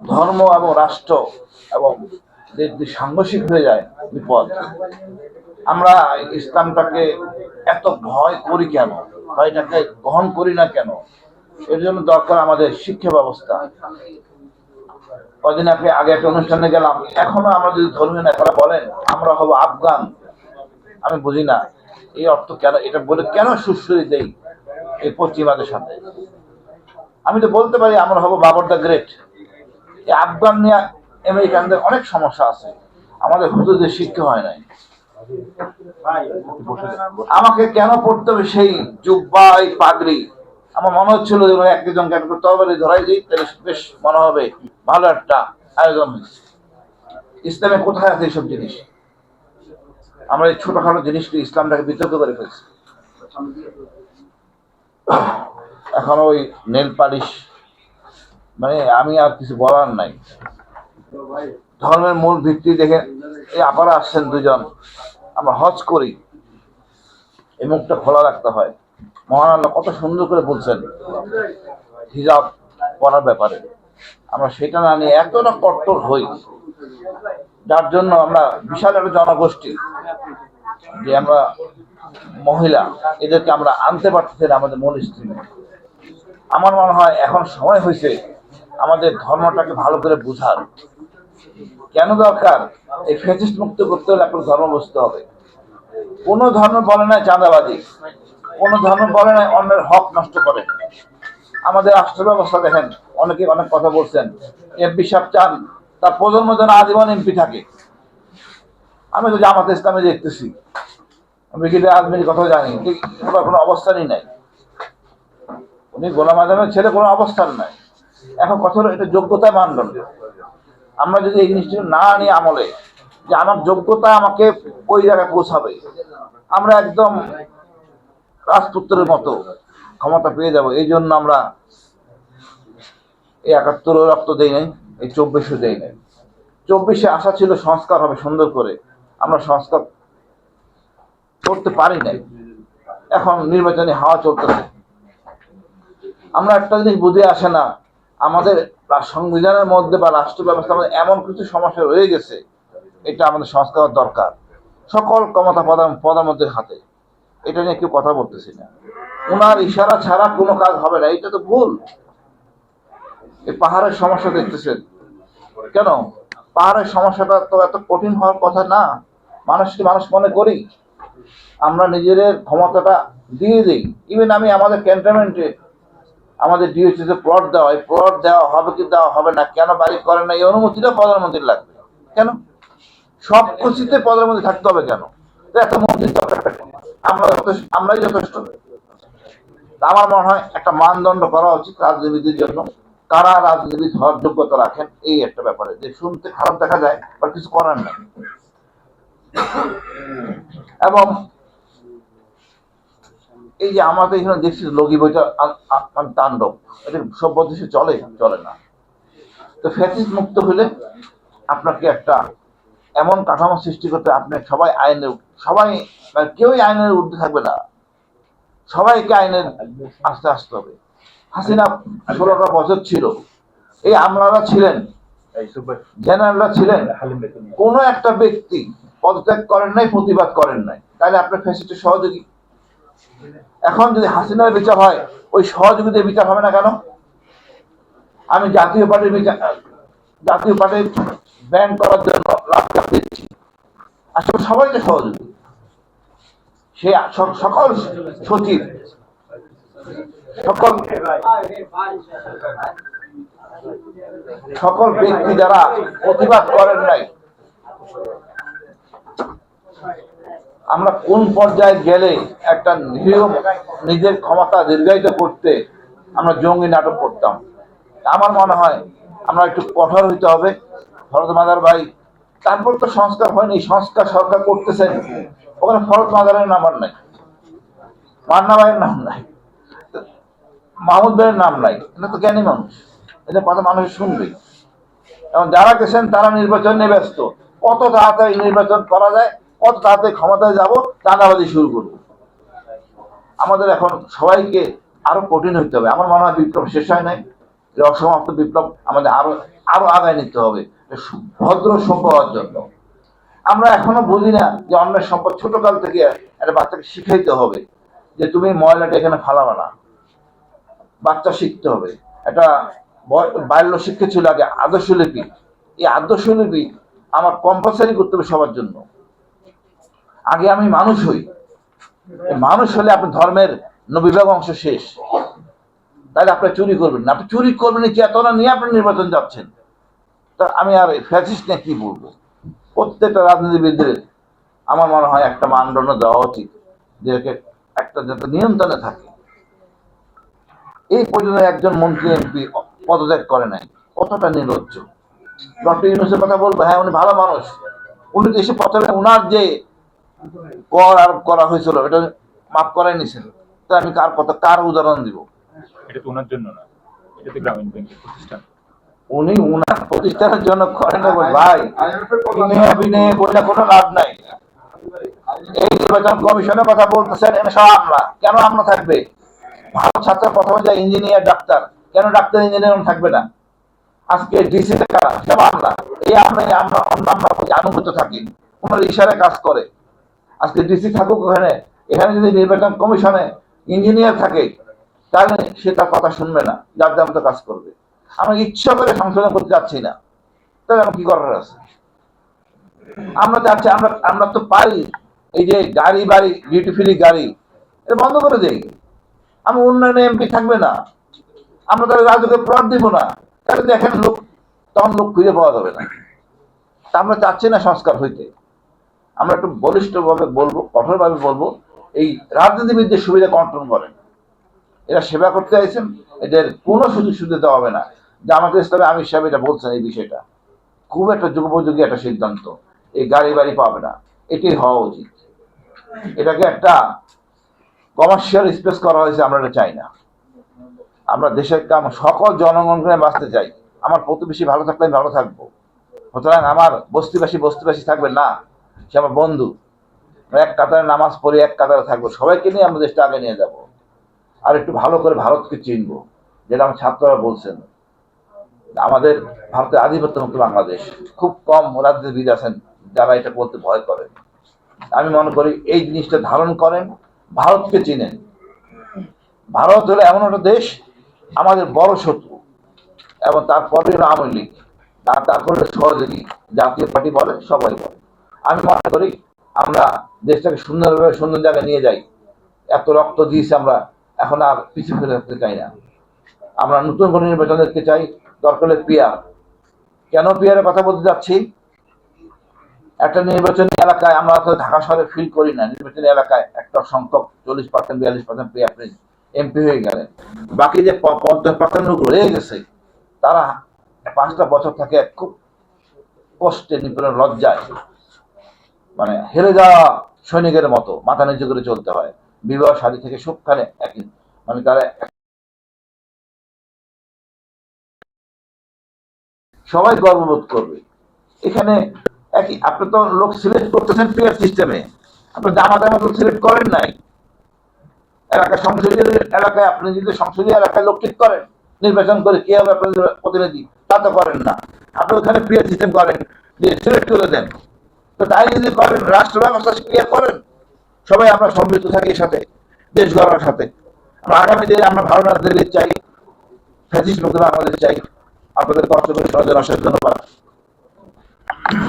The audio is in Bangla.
ধর্ম এবং রাষ্ট্র এবং সাংঘর্ষিক হয়ে যায়, বিপদ। আমরা ইসলামটাকে এত ভয় করি কেন? ভয়টাকে গ্রহণ করি না কেন? এর জন্য দরকার আমাদের শিক্ষা ব্যবস্থা। কদিন আগে আগে একটা অনুষ্ঠানে গেলাম। এখনও আমরা যদি ধর্মীয় নেতারা বলেন, আমরা হব আফগান। আমি বুঝি না। এই অর্থ কেন, এটা বলে কেন সুশ্রী দেই এই পশ্চিমাদের সাথে? আমি তো বলতে পারি, আমরা হব বাবর দ্য গ্রেট। আফগান নিয়ে আমেরিকানদের অনেক সমস্যা আছে। আমাদের হুজুরদের শিক্ষা হয় নাই। আমাকে কেন পড়তে হবে সেই জুব্বা এই পাগড়ি? আমার মনে হচ্ছিল যে একজনকে একটা তরবারি ধরাই দিই, তাহলে বেশ মনে হবে ভালো একটা আয়োজন হয়েছে। ইসলামে কোথায় আছে এইসব জিনিস? আমরা এই ছোটখাটো জিনিসকে ইসলামটাকে বিতর্ক করে ফেলছি। এখন ওই নেল পালিশ মানে আমি আর কিছু বলার নাই। ধর্মের মূল ভিত্তি দেখে এই আপারা আসছেন দুজন। আমরা হজ করি। এই মুখটা খোলা রাখতে হয়। মহান কত সুন্দর করে বলছেন হিজাব পরার ব্যাপারে। আমরা সেটা না নিয়ে এতটা কট্টর হই। যার জন্য আমরা বিশাল একটা জনগোষ্ঠী যে আমরা মহিলা, এদেরকে আমরা আনতে পারতেছি না আমাদের মূল স্ত্রী। আমার মনে হয় এখন সময় হয়েছে আমাদের ধর্মটাকে ভালো করে বুঝার। কেন দরকার? এই ফেসিস্ট মুক্ত করতে হলে এখন ধর্ম বুঝতে হবে। কোন ধর্ম বলে না চাঁদাবাদী কোন ধর্ম বলে না অন্যের হক নষ্ট করে। আমাদের রাষ্ট্র ব্যবস্থা দেখেন, অনেকে অনেক কথা বলছেন এমপি সাহেব চান, তার প্রজন্ম যেন আজীবন এমপি থাকে। আমি তো জামাত ইসলামে দেখতেছি। আমি কি রাজনীতির কথা জানি? কোনো অবস্থানই নাই। উনি গোলাম আজমের ছেলে, কোনো অবস্থান নাই। এখন কথা হলো এটা যোগ্যতা মানদণ্ড আমরা যদি এই জিনিসটা না আনি আমলে, যে আমার যোগ্যতা আমাকে ওই জায়গায় পৌঁছাবে। আমরা একদম রাজপুত্রের মতো ক্ষমতা পেয়ে যাব। এই জন্য আমরা এই একাত্তরও রক্ত দেই নাই, এই চব্বিশও দেই নাই। চব্বিশে আশা ছিল সংস্কার হবে সুন্দর করে। আমরা সংস্কার করতে পারি নাই। এখন নির্বাচনী হাওয়া চলতেছে। আমরা একটা জিনিস বুঝে আসে না আমাদের সংবিধানের মধ্যে বা রাষ্ট্র ব্যবস্থার মধ্যে এমন কিছু সমস্যা রয়ে গেছে, এটা আমাদের সংস্কার দরকার। সকল ক্ষমতা প্রধান প্রধানমন্ত্রীর হাতে। এটা নিয়ে কেউ কথা বলতেছি না। ওনার ইশারা ছাড়া কোনো কাজ হবে না, এটা তো ভুল। এই পাহাড়ের সমস্যা দেখতেছেন। কেন? পাহাড়ের সমস্যাটা তো এত কঠিন হওয়ার কথা না। মানুষকে মানুষ মনে করি। আমরা নিজেদের ক্ষমতাটা দিয়ে দিই। ইভেন আমি আমাদের ক্যান্টনমেন্টে আমাদের ডিওসিতে প্লট দেওয়া হয় প্লট দেওয়া হবে কি দেওয়া হবে না, কেন বাড়ি করে না, এই অনুমতিটা প্রধানমন্ত্রীর লাগবে। কেন? সব কিছুতে প্রধানমন্ত্রী থাকতে হবে কেন? এত মন্ত্রীর দরকারটা কেন? আমরা যথেষ্ট, আমরাই যথেষ্ট। আমার মনে হয় একটা মানদণ্ড করা উচিত রাজনীতির জন্য। কারা রাজনীতিবিদ হওয়ার যোগ্যতা রাখেন, এই একটা ব্যাপারে। যে শুনতে খারাপ দেখা যায় বা কিছু করার নাই। এবং এই যে আমাদের এখানে দেখছি লগি বইটা তাণ্ডব। এটা সভ্য দেশে চলে চলে না। তো ফ্যাসিস মুক্ত হলে আপনাকে একটা এমন কাঠামো সৃষ্টি করতে আপনি সবাই আইনের সবাই মানে কেউই আইনের ঊর্ধ্বে থাকবে না। সবাইকে আইনের আস্তে আসতে হবে। হাসিনা ষোলোটা বছর ছিল। এই আমলারা ছিলেন, জেনারেলরা ছিলেন। কোনো একটা ব্যক্তি পদত্যাগ করেন নাই, প্রতিবাদ করেন নাই। তাহলে আপনার ফ্যাসিস্টের সহযোগী এখন যদি হাসিনার বিচার হয়, ওই সহযোগীদের বিচার হবে না কেন? আমি জাতীয় পার্টির বিচার, জাতীয় পার্টির ব্যান করার জন্য লাভ দিচ্ছি। আসলে সবাই তো সহযোগী। স- সকল সচিব, সকল সকল ব্যক্তি যারা প্রতিবাদ করেন নাই আমরা কোন পর্যায়ে গেলে একটা নিজের ক্ষমতা দীর্ঘায়িত করতে আমরা জঙ্গি নাটক করতাম। আমার মনে হয় আমরা একটু কঠোর হইতে হবে। ভরত মাদার ভাই, তারপর তো সংস্কার হয়নি, সংস্কার সরকার করতেছেন। ওখানে ভরত মাদারের নাম্বার নাই। মান্না ভাইয়ের নাম নাই। মাহমুদ ভাইয়ের নাম নাই। এটা তো জ্ঞানী মানুষ। এটা কথা মানুষ শুনবে। এবং যারা গেছেন তারা নির্বাচন নিয়ে ব্যস্ত। কত তাড়াতাড়ি নির্বাচন করা যায় কত তাড়াতাড়ি ক্ষমতায় যাব, চাঁদাবাজি শুরু করব। আমাদের এখন সবাইকে আরও কঠিন হইতে হবে। আমার মনে হয় বিপ্লব শেষ হয় নাই। অসমাপ্ত বিপ্লব আমাদের আরও আরও আগায় নিতে হবে। ভদ্র হওয়ার জন্য। আমরা এখনও বুঝি না যে অন্যের সম্পদ ছোটকাল থেকে একটা বাচ্চাকে শিখাইতে হবে যে তুমি ময়লাটা এখানে ফালাবা না। বাচ্চা শিখতে হবে। বয়- বাল্য শিক্ষা ছিল আগে আদর্শলিপি এই আদর্শলিপি আমার কম্পালসারি করতে হবে সবার জন্য। আগে আমি মানুষ হই। মানুষ হলে আপনি ধর্মের নবিভাগ অংশ শেষ। তাহলে আপনি চুরি করবেন না। আপনি চুরি করবেন চেতনা নিয়ে আপনি নির্বাচন যাচ্ছেন তা আমি আর ফ্যাসিস্ট নিয়ে কি বলব? প্রত্যেকটা রাজনীতিবিদদের আমার মনে হয় একটা মানদণ্ড দেওয়া উচিত যে একটা যাতে নিয়ন্ত্রণে থাকে। এই পর্যন্ত একজন মন্ত্রী এমপি পদত্যাগ করে নাই। কতটা নির্লজ্জ। ডক্টর ইউনুসের কথা বলব হ্যাঁ উনি ভালো মানুষ। উনি দেশে প্রথমে উনার যে কর আরোপ করা হয়েছিল এটা মাফ করাই নিছেন তা আমি কার কথা কার উদাহরণ দিব? এটা তো ওনার জন্য না এটা তো গ্রামীণ ব্যাংকের প্রতিষ্ঠান। উনি উনার প্রতিষ্ঠানের জন্য করেন না বলে, ভাই বিনয় বলে কোনো লাভ নাই। এই নির্বাচন কমিশনের কথা বলতেছেন এনে সব আমলা। কেন আমলা থাকবে? ভালো ছাত্র প্রথমে যায় ইঞ্জিনিয়ার ডাক্তার কেন ডাক্তার ইঞ্জিনিয়ার থাকবে না? আজকে ডিসি কারা? সব আমলা। এই আমরা আমরা অন্য আমরা আনুগত থাকি ওনার ইশারায় কাজ করে। আজকে ডিসি থাকুক ওখানে, এখানে যদি নির্বাচন কমিশনে ইঞ্জিনিয়ার থাকে, তাহলে সে তার কথা শুনবে না, যার যার মতো কাজ করবে। আমরা ইচ্ছা করে সংশোধন করতে যাচ্ছি না তাহলে আমার কি করার আছে? আমরা চাচ্ছি, আমরা আমরা তো পারি, এই যে গাড়ি বাড়ি ডিউটি ফ্রি গাড়ি, এটা বন্ধ করে দেই। আমি উন্নয়নে এমপি থাকবে না, আমরা তাহলে রাজ্যকে প্লট দিব না, তাহলে দেখেন লোক, তখন লোক খুঁজে পাওয়া যাবে না। আমরা চাচ্ছি না সংস্কার হইতে। আমরা একটু বলিষ্ঠভাবে বলব, কঠোরভাবে বলব, এই রাজনীতিবিদদের সুবিধা কন্ট্রোল করেন। এরা সেবা করতে চাইছেন, এদের কোনো সুযোগ সুবিধা দেওয়া হবে না। যে আমাদের ইসলামে, আমির সাহেব এটা বলছেন এই বিষয়টা। খুব একটা যুগোপযোগী একটা সিদ্ধান্ত। এই গাড়ি বাড়ি পাবে না। এটাই হওয়া উচিত। এটাকে একটা কমার্শিয়াল স্পেস করা হয়েছে, আমরা এটা চাই না। আমরা দেশের কাম, সকল জনগণকে বাঁচতে চাই। আমার প্রতিবেশী ভালো থাকলে আমি ভালো থাকব। সুতরাং আমার বস্তিবাসী বস্তিবাসী থাকবে না। সে আমার বন্ধু। এক কাতারে নামাজ পড়ে, এক কাতারে থাকব। সবাইকে নিয়ে আমরা দেশটা আগে নিয়ে যাব। আর একটু ভালো করে ভারতকে চিনবো, যেটা আমার ছাত্ররা বলছেন। আমাদের ভারতের আধিপত্য মুক্ত বাংলাদেশ। খুব কম রাজনীতিবিদ আছেন যারা এটা বলতে ভয় করেন আমি মনে করি এই জিনিসটা ধারণ করেন, ভারতকে চিনেন। ভারত হলো এমন একটা দেশ, আমাদের বড় শত্রু, এবং তারপরে আওয়ামী লীগ। আর তারপরে সহযোগী। জাতীয় পার্টি বলে, সবাই বলে। আমি মনে করি আমরা দেশটাকে সুন্দরভাবে সুন্দর জায়গায় নিয়ে যাই। এত রক্ত দিয়েছি আমরা, এখন আর পিছু ফেলে রাখতে চাই না। আমরা নতুন কোনো নির্বাচন দেখতে চাই, দরকার পিয়ার কেন পিয়ারের কথা বলতে যাচ্ছি? একটা নির্বাচনী এলাকায় আমরা তো ঢাকা শহরে ফিল করি না। নির্বাচনী এলাকায় একটা সংখ্যক চল্লিশ পার্সেন্ট বিয়াল্লিশ পার্সেন্ট পেয়ে আপনি এমপি হয়ে গেলেন বাকি যে পঞ্চাশ পার্সেন্ট লোক রয়ে গেছে, তারা পাঁচটা বছর থাকে খুব কষ্টে নিপুণের লজ্জায় মানে হেরে যাওয়া সৈনিকের মতো মাথা নিচু করে চলতে হয়। বিবাহ শাদী থেকে সবখানে একই। মানে তারা সবাই গর্ববোধ করবে। এখানে একই, আপনি তো লোক সিলেক্ট করতেছেন পেয়ার সিস্টেমে আপনি জামাতের মতো সিলেক্ট করেন নাই। এলাকা সংসদীয় এলাকায় আপনি যদি সংসদীয় এলাকায় লোক ঠিক করেন, নির্বাচন করে কে হবে আপনাদের প্রতিনিধি, তা তো করেন না। আপনি ওখানে পেয়ার সিস্টেম করেন, যে সিলেক্ট করে দেন। তো তাই যদি করেন রাষ্ট্র ব্যবস্থা ক্লিয়ার করেন, সবাই আমরা সমৃদ্ধ থাকি সাথে, দেশ গড়ার সাথে। আমরা আগামী দিনে আমরা ভালো রাজনীতি চাই ফ্যাসিস্ট নতুন আমাদের চাই। আপনাদের কষ্ট করে সহজে আসার ধন্যবাদ